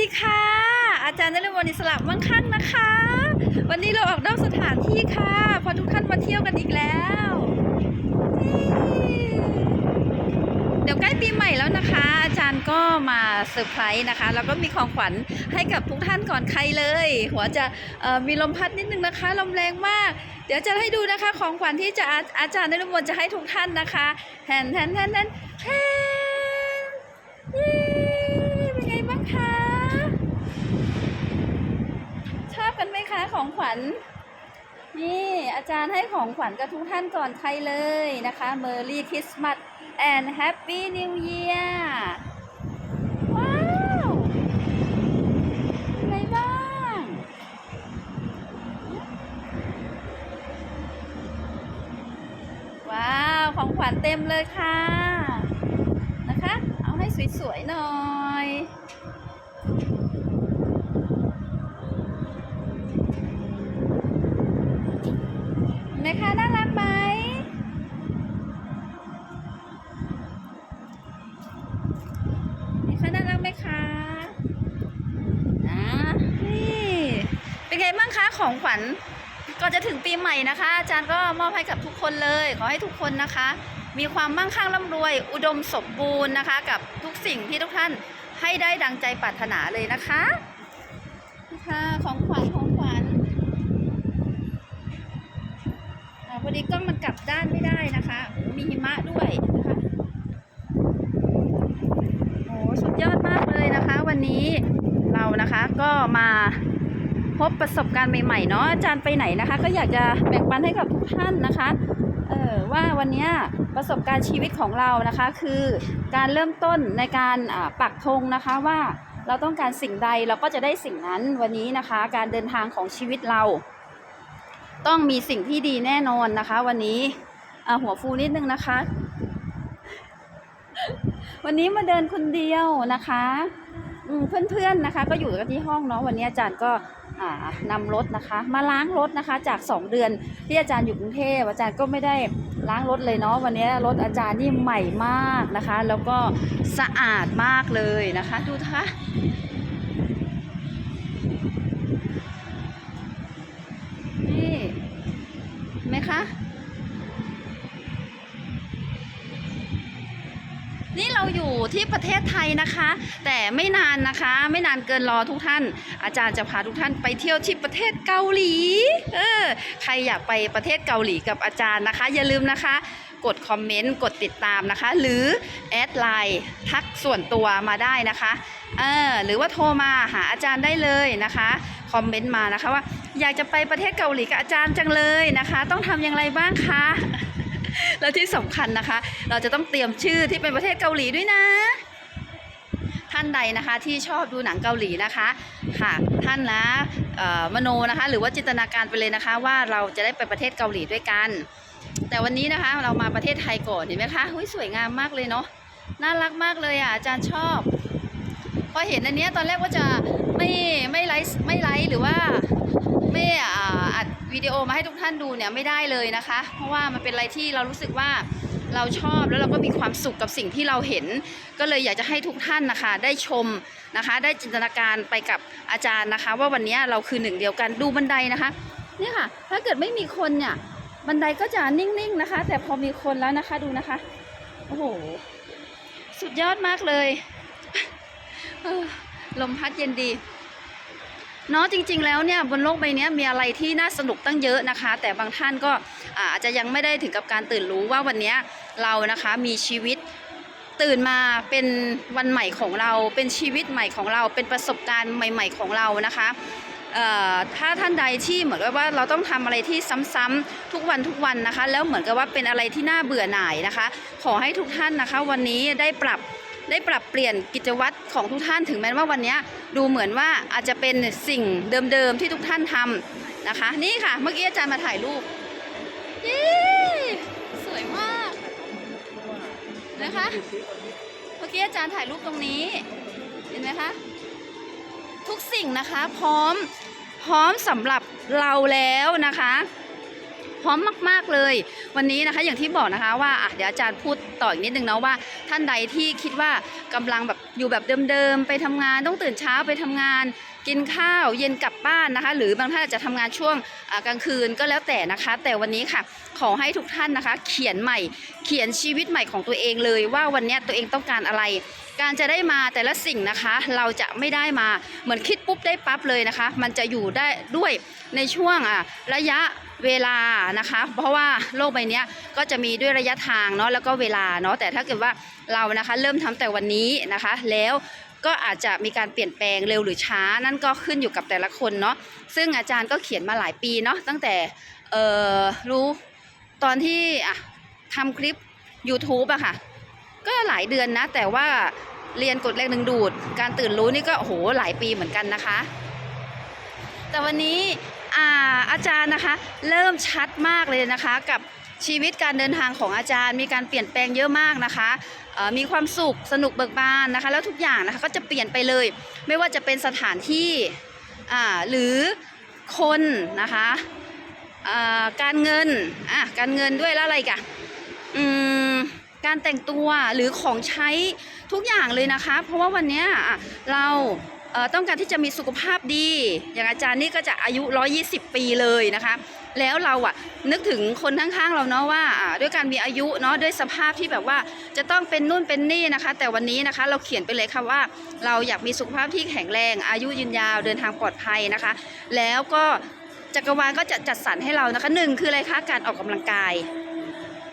ดีค่ะ อาจารย์นฤมลอิสระมั่งคั่งนะคะ วันนี้เราออกนอกสถานที่ค่ะพอทุกท่านมาเที่ยวกันอีกแล้ว เดี๋ยวใกล้ปีใหม่แล้วนะคะ อาจารย์ก็มาเซอร์ไพรส์นะคะ แล้วก็มีของขวัญให้กับทุกท่านก่อนใครเลย หัวจะมีลมพัดนิดนึงนะคะลมแรงมาก เดี๋ยวจะให้ดูนะคะของขวัญที่จะอาอาจารย์นฤมลจะให้ทุกท่านนะคะแทนแทนแทนแทนแทนเย้เป็นไงบ้างคะ ชอบกันไหมคะ ของขวัญ นี่อาจารย์ให้ของขวัญกับทุกท่านก่อนใครเลยนะคะ Merry Christmas and Happy New Year ว้าวเป็นไงบ้างว้าว ของขวัญเต็มเลยค่ะ นะคะ เอาให้สวยๆหน่อย นคะน่ารักไหมคะนะนี่เป็นไงบ้างคะของขวัญก่อนจะถึงปีใหม่นะคะ อาจารย์ก็มอบให้กับทุกคนเลย ขอให้ทุกคนนะคะ มีความมั่งคั่งร่ำรวย อุดมสมบูรณ์นะคะ กับทุกสิ่งที่ทุกท่านให้ได้ดังใจปรารถนาเลยนะคะนี่ค่ะของขวัญของขวัญอ่าพอดีกล้องมันกลับด้านไม่ได้นะคะโอ้มีหิมะด้วยนะคะโอ้สุดยอดมากเลยนะคะ วันนี้เรานะคะ ก็มาพบประสบการณ์ใหม่ๆเนาะอาจารย์ไปไหนนะคะ ก็อยากจะแบ่งปันให้กับทุกท่านนะคะเออว่าวันนี้ประสบการณ์ชีวิตของเรานะคะ คือการเริ่มต้นในการปักธงนะคะว่าเราต้องการสิ่งใดเราก็จะได้สิ่งนั้นวันนี้นะคะ การเดินทางของชีวิตเรา ต้องมีสิ่งที่ดีแน่นอนนะคะ วันนี้หัวฟูนิดนึงนะคะ วันนี้มาเดินคนเดียวนะคะ เพื่อนๆนะคะ ก็อยู่กันที่ห้องเนาะวันนี้อาจารย์ก็นำนำรถนะคะ มาล้างรถนะคะจาก 2 เดือนที่อาจารย์อยู่กรุงเทพอาจารย์ก็ไม่ได้ล้างรถเลยเนาะวันนี้รถอาจารย์นี่ใหม่มากนะคะ แล้วก็สะอาดมากเลยนะคะ ดูนะคะ นี่เห็นไหมคะ นี่เราอยู่ ที่ประเทศไทยนะคะ แต่ไม่นานนะคะ ไม่นานเกินรอทุกท่าน อาจารย์จะพาทุกท่านไปเที่ยวที่ประเทศเกาหลีเออใครอยากไปประเทศเกาหลีกับอาจารย์นะคะ อย่าลืมนะคะ กดคอมเมนต์กดติดตามนะคะ หรือแอดไลน์ทักส่วนตัวมาได้นะคะเออหรือว่าโทรมาหาอาจารย์ได้เลยนะคะคอมเมนต์มานะคะว่าอยากจะไปประเทศเกาหลีกับอาจารย์จังเลยนะคะ ต้องทำอย่างไรบ้างคะ แล้วที่สำคัญนะคะ เราจะต้องเตรียมชื่อที่เป็นประเทศเกาหลีด้วยนะ ท่านใดนะคะที่ชอบดูหนังเกาหลีนะคะค่ะท่านนะมโนนะคะ หรือว่าจินตนาการไปเลยนะคะ ว่าเราจะได้ไปประเทศเกาหลีด้วยกัน แต่วันนี้นะคะเรามาประเทศไทยก่อนเห็นไหมคะหุ้ยสวยงามมากเลยเนาะน่ารักมากเลยอะอาจารย์ชอบพอเห็นอันนี้ตอนแรกว่าจะไม่ไม่ไลฟ์ไม่ไลฟ์หรือว่าไม่อ่าอัดวิดีโอมาให้ ทุกท่านดูเนี่ยไม่ได้เลยนะคะ เพราะว่ามันเป็นอะไรที่เรารู้สึกว่าเราชอบแล้วเราก็มีความสุขกับสิ่งที่เราเห็น ก็เลยอยากจะให้ทุกท่านนะคะ ได้ชมนะคะ ได้จินตนาการไปกับอาจารย์นะคะ ว่าวันนี้เราคือหนึ่งเดียวกันดูบันไดนะคะเนี่ยค่ะ ถ้าเกิดไม่มีคนเนี่ยบันไดก็จะนิ่งๆนะคะ แต่พอมีคนแล้วนะคะดูนะคะโอ้โหสุดยอดมากเลยลมพัดเย็นดี เนาะจริง ๆ แล้วเนี่ยบนโลกใบนี้มีอะไรที่น่าสนุกตั้งเยอะนะคะ แต่บางท่านก็อาจจะยังไม่ได้ถึงกับการตื่นรู้ว่าวันนี้เรานะคะมีชีวิตตื่นมาเป็นวันใหม่ของเรา เป็นชีวิตใหม่ของเรา เป็นประสบการณ์ใหม่ ๆของเรานะคะถ้าท่านใดที่เหมือนกับว่าเราต้องทำอะไรที่ซ้ำๆทุกวันทุกวันนะคะ แล้วเหมือนกับว่าเป็นอะไรที่น่าเบื่อหน่ายนะคะ ขอให้ทุกท่านนะคะ วันนี้ได้ปรับ ได้ปรับเปลี่ยนกิจวัตรของทุกท่านถึงแม้ว่าวันนี้ดูเหมือนว่าอาจจะเป็นสิ่งเดิมๆที่ทุกท่านทำนะคะ นี่ค่ะ เมื่อกี้อาจารย์มาถ่ายรูปเย้สวยมากนะคะ เมื่อกี้อาจารย์ถ่ายรูปตรงนี้ เห็นไหมคะ ทุกสิ่งนะคะพร้อมพร้อมสำหรับเราแล้วนะคะ ร้อมมาก ๆเลย วันนี้นะคะอย่างที่บอกนะคะว่าเดี๋ยวอาจารย์พูดต่ออีกนิดนึงนะว่า ท่านใดที่คิดว่ากำลังแบบอยู่แบบเดิมๆไปทำงานต้องตื่นเช้าไปทำงาน กินข้าวเย็นกลับบ้านนะคะ หรือบางท่านอาจจะทำงานช่วงกลางคืนก็แล้วแต่นะคะ แต่วันนี้ค่ะขอให้ทุกท่านนะคะ เขียนใหม่เขียนชีวิตใหม่ของตัวเองเลยว่าวันนี้ตัวเองต้องการอะไรการจะได้มาแต่ละสิ่งนะคะ เราจะไม่ได้มาเหมือนคิดปุ๊บได้ปั๊บเลยนะคะ มันจะอยู่ได้ด้วยในช่วงอะระยะ เวลานะคะ เพราะว่าโลกใบนี้ก็จะมีด้วยระยะทางเนาะแล้วก็เวลาเนาะแต่ถ้าเกิดว่าเรานะคะเริ่มทำแต่วันนี้นะคะ แล้วก็อาจจะมีการเปลี่ยนแปลงเร็วหรือช้านั่นก็ขึ้นอยู่กับแต่ละคนเนาะซึ่งอาจารย์ก็เขียนมาหลายปีเนาะตั้งแต่เออรู้ตอนที่อะทำคลิป YouTube อะค่ะ ก็หลายเดือนนะ แต่ว่าเรียนกฎแรงดึงดูด การตื่นรู้นี่ก็โหหลายปีเหมือนกันนะคะ แต่วันนี้ อาอาจารย์นะคะ เริ่มชัดมากเลยนะคะ กับชีวิตการเดินทางของอาจารย์ มีการเปลี่ยนแปลงเยอะมากนะคะมีความสุขสนุกเบิกบานนะคะ แล้วทุกอย่างนะคะก็จะเปลี่ยนไปเลย ไม่ว่าจะเป็นสถานที่หรือคนนะคะการเงินอะการเงินด้วยแล้วอะไรกันอืมการแต่งตัวหรือของใช้ทุกอย่างเลยนะคะ เพราะว่าวันนี้เรา ต้องการที่จะมีสุขภาพดี อย่างอาจารย์นี่ก็จะอายุ 120 ปีเลยนะคะ แล้วเราอะนึกถึงคนข้างๆเราเนาะว่าด้วยการมีอายุเนาะด้วยสภาพที่แบบว่าจะต้องเป็นนู่นเป็นนี่นะคะ แต่วันนี้นะคะเราเขียนไปเลยค่ะว่า เราอยากมีสุขภาพที่แข็งแรง อายุยืนยาวเดินทางปลอดภัยนะคะ แล้วก็จักรวาลก็จะจัดสรรให้เรานะคะหนึ่งคืออะไรคะการออกกำลังกาย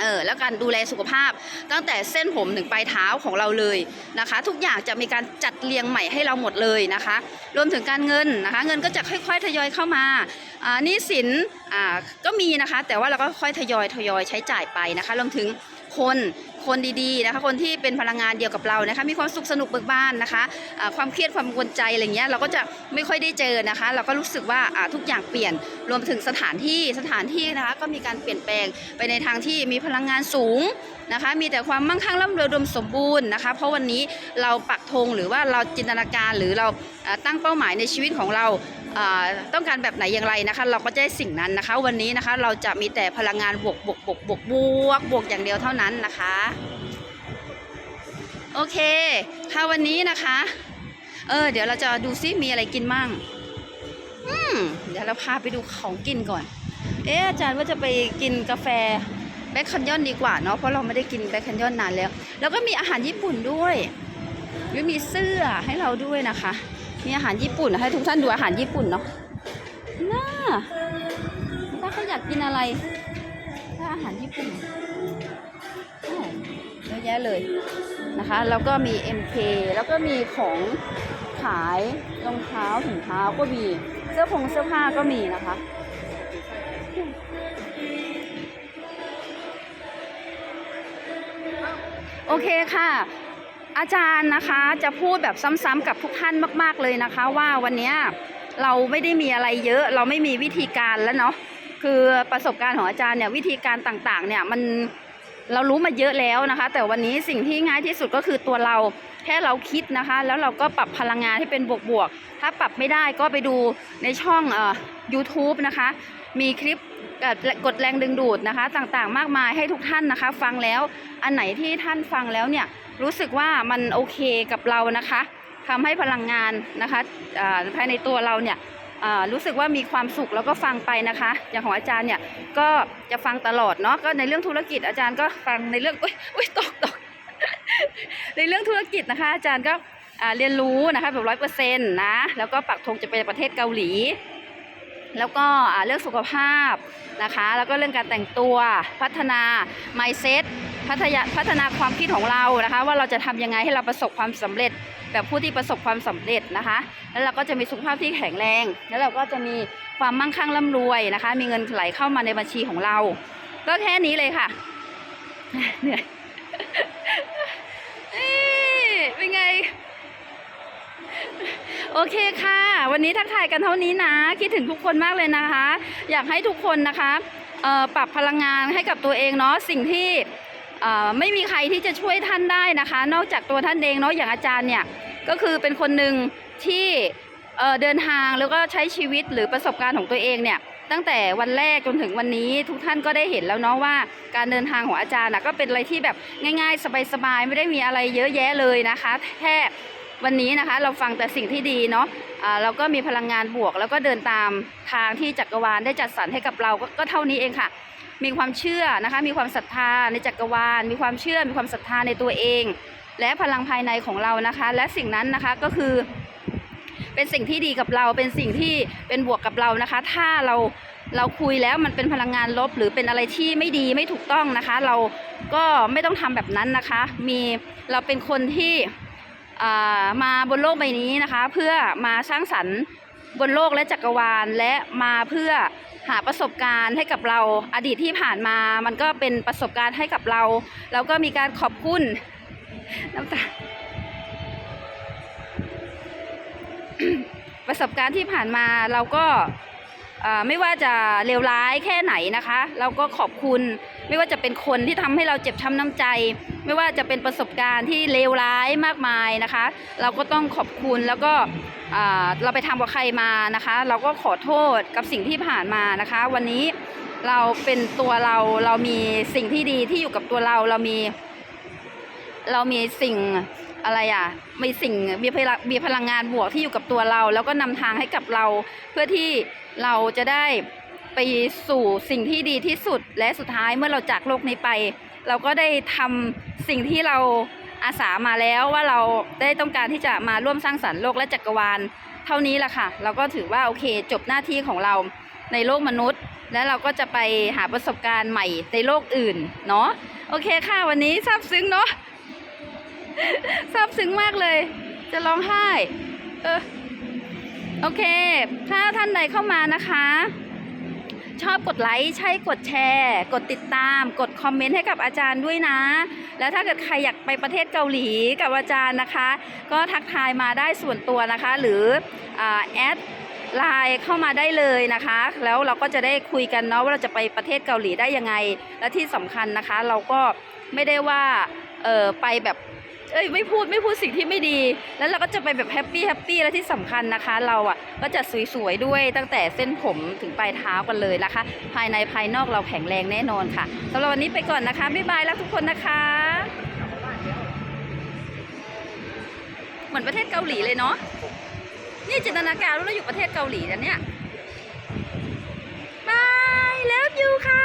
เออแล้วการดูแลสุขภาพ ตั้งแต่เส้นผมถึงปลายเท้าของเราเลยนะคะ ทุกอย่างจะมีการจัดเรียงใหม่ให้เราหมดเลยนะคะ รวมถึงการเงินนะคะ เงินก็จะค่อย ๆ ทยอยเข้ามาอ่านี่สินอ่าก็มีนะคะ แต่ว่าเราก็ค่อยทยอยทยอยใช้จ่ายไปนะคะรวมถึง คนคนดีๆนะคะคนที่เป็นพลังงานเดียวกับเรานะคะมีความสุขสนุกเบิกบานนะคะอ่าความเครียดความกังวลใจอะไรเงี้ยเราก็จะไม่ค่อยได้เจอนะคะ เราก็รู้สึกว่าทุกอย่างเปลี่ยนรวมถึงสถานที่สถานที่นะคะก็มีการเปลี่ยนแปลงไปในทางที่มีพลังงานสูงนะคะมีแต่ความมั่งคั่งร่ำรวยดมสมบูรณ์นะคะ เพราะวันนี้เราปักธงหรือว่าเราจินตนาการหรือเราตั้งเป้าหมายในชีวิตของเรา ต้องการแบบไหนอย่างไรนะคะ เราก็จะได้สิ่งนั้นนะคะ วันนี้นะคะเราจะมีแต่พลังงานบวกบวกบวกบวกบวกบวกอย่างเดียวเท่านั้นนะคะ โอเคค่ะวันนี้นะคะ เออเดี๋ยวเราจะดูซิมีอะไรกินมั่งอืมเดี๋ยวเราพาไปดูของกินก่อน เอ๊อาจารย์ว่าจะไปกินกาแฟแบ็คคันยอนดีกว่าเนาะเพราะเราไม่ได้กินแบ็คคันยอนนานแล้ว แล้วก็มีอาหารญี่ปุ่นด้วยหรือมีเสื้อให้เราด้วยนะคะ มีอาหารญี่ปุ่นให้ทุกท่านดูอาหารญี่ปุ่นเนาะน่าถ้าเขาอยากกินอะไร ถ้าอาหารญี่ปุ่นเยอะแยะเลยนะคะ แล้วก็มี MK แล้วก็มีของขายรองเท้าถุงเท้าก็มี เสื้อผงเสื้อผ้าก็มีนะคะโอเคค่ะ อาจารย์นะคะจะพูดแบบซ้ำๆกับทุกท่านมาก ๆเลยนะคะ ว่าวันนี้เราไม่ได้มีอะไรเยอะ เราไม่มีวิธีการแล้วเนาะคือประสบการณ์ของอาจารย์เนี่ยวิธีการต่างๆ เนี่ยมันเรารู้มาเยอะแล้วนะคะ แต่วันนี้สิ่งที่ง่ายที่สุดก็คือตัวเราแค่เราคิดนะคะ แล้วเราก็ปรับพลังงานให้เป็นบวกๆ ถ้าปรับไม่ได้ก็ไปดูในช่องเอ่อ YouTube นะคะ มีคลิป กดแรงดึงดูดนะคะ ต่างๆ มากมายให้ทุกท่านนะคะ ฟังแล้วอันไหนที่ท่านฟังแล้วเนี่ยรู้สึกว่ามันโอเคกับเรานะคะทำให้พลังงานนะคะภายในตัวเราเนี่ยรู้สึกว่ามีความสุขแล้วก็ฟังไปนะคะ อย่างของอาจารย์เนี่ยก็จะฟังตลอดเนาะก็ในเรื่องธุรกิจอาจารย์ก็ฟังในเรื่องอุ้ยอุ้ยตกตกในเรื่องธุรกิจนะคะ อาจารย์ก็เรียนรู้นะคะแบบร้อยเปอร์เซ็นต์นะแล้วก็ปักธงจะไปประเทศเกาหลี แล้วก็เรื่องสุขภาพนะคะ แล้วก็เรื่องการแต่งตัวพัฒนา mindset พัฒนาพัฒนาความคิดของเรานะคะ ว่าเราจะทำยังไงให้เราประสบความสำเร็จแบบผู้ที่ประสบความสำเร็จนะคะ แล้วเราก็จะมีสุขภาพที่แข็งแรง แล้วเราก็จะมีความมั่งคั่งร่ำรวยนะคะ มีเงินไหลเข้ามาในบัญชีของเรา ก็แค่นี้เลยค่ะเหนื่อยยเป็นไง โอเคค่ะ วันนี้ทักทายกันเท่านี้นะ คิดถึงทุกคนมากเลยนะคะ อยากให้ทุกคนนะคะปรับพลังงานให้กับตัวเองเนาะสิ่งที่ไม่มีใครที่จะช่วยท่านได้นะคะ นอกจากตัวท่านเองเนาะอย่างอาจารย์เนี่ยก็คือเป็นคนหนึ่งที่เดินทางแล้วก็ใช้ชีวิตหรือประสบการณ์ของตัวเองเนี่ยตั้งแต่วันแรกจนถึงวันนี้ทุกท่านก็ได้เห็นแล้วเนาะว่าการเดินทางของอาจารย์ก็เป็นอะไรที่แบบง่าย ๆ สบายๆไม่ได้มีอะไรเยอะแยะเลยนะคะแค่ วันนี้นะคะเราฟังแต่สิ่งที่ดีเนาะอ่าเราก็มีพลังงานบวก แล้วก็เดินตามทางที่จักรวาลได้จัดสรรให้กับเราก็ก็เท่านี้เองค่ะ มีความเชื่อนะคะมีความศรัทธาในจักรวาล มีความเชื่อมีความศรัทธาในตัวเอง และพลังภายในของเรานะคะ และสิ่งนั้นนะคะก็คือ เป็นสิ่งที่ดีกับเราเป็นสิ่งที่เป็นบวกกับเรานะคะ ถ้าเราเราคุยแล้วมันเป็นพลังงานลบ หรือเป็นอะไรที่ไม่ดีไม่ถูกต้องนะคะ เราก็ไม่ต้องทำแบบนั้นนะคะ มีเราเป็นคนที่ มาบนโลกใบนี้นะคะ เพื่อมาสร้างสรรค์บนโลกและจักรวาลและมาเพื่อหาประสบการณ์ให้กับเราอดีตที่ผ่านมา มันก็เป็นประสบการณ์ให้กับเรา แล้วก็มีการขอบคุณน้ำตาประสบการณ์ที่ผ่านมาเราก็ไม่ว่าจะเลวร้ายแค่ไหนนะคะ เราก็ขอบคุณไม่ว่าจะเป็นคนที่ทำให้เราเจ็บช้ำน้ำใจ ไม่ว่าจะเป็นประสบการณ์ที่เลวร้ายมากมายนะคะ เราก็ต้องขอบคุณแล้วก็เราไปทำกับใครมานะคะ เราก็ขอโทษกับสิ่งที่ผ่านมานะคะ วันนี้เราเป็นตัวเราเรามีสิ่งที่ดีที่อยู่กับตัวเราเรามี เรามีสิ่งอะไรอะมีสิ่งมีพลังมีพลังงานบวกที่อยู่กับตัวเรา แล้วก็นำทางให้กับเรา เพื่อที่เราจะได้ไปสู่สิ่งที่ดีที่สุด และสุดท้ายเมื่อเราจากโลกนี้ไป เราก็ได้ทำสิ่งที่เราอาสามาแล้วว่าเราได้ต้องการที่จะมาร่วมสร้างสรรค์โลกและจักรวาล เท่านี้แหละค่ะ เราก็ถือว่าโอเคจบหน้าที่ของเราในโลกมนุษย์ และเราก็จะไปหาประสบการณ์ใหม่ในโลกอื่นเนาะโอเคค่ะวันนี้ซาบซึ้งเนาะซาบซึ้งมากเลย จะร้องไห้เออโอเค ถ้าท่านใดเข้ามานะคะ ชอบกดไลค์ใช่กดแชร์ กดติดตาม กดคอมเมนต์ให้กับอาจารย์ด้วยนะ แล้วถ้าเกิดใครอยากไปประเทศเกาหลีกับอาจารย์นะคะ ก็ทักทายมาได้ส่วนตัวนะคะ หรือแอดไลน์เข้ามาได้เลยนะคะ แล้วเราก็จะได้คุยกันเนาะว่าเราจะไปประเทศเกาหลีได้ยังไง และที่สำคัญนะคะ เราก็ไม่ได้ว่าเออไปแบบ เอ้ยไม่พูดไม่พูดสิ่งที่ไม่ดี แล้วเราก็จะไปแบบแฮปปี้แฮปปี้และที่สำคัญนะคะ เราอะก็จะสวยๆด้วยตั้งแต่เส้นผมถึงปลายเท้ากันเลยนะคะ ภายในภายนอกเราแข็งแรงแน่นอนค่ะสำหรับวันนี้ไปก่อนนะคะบ๊ายบายแล้วทุกคนนะคะ เหมือนประเทศเกาหลีเลยเนาะนี่จินตนาการว่าเราอยู่ประเทศเกาหลีนะเนี่ยบายแล้วยูค่ะ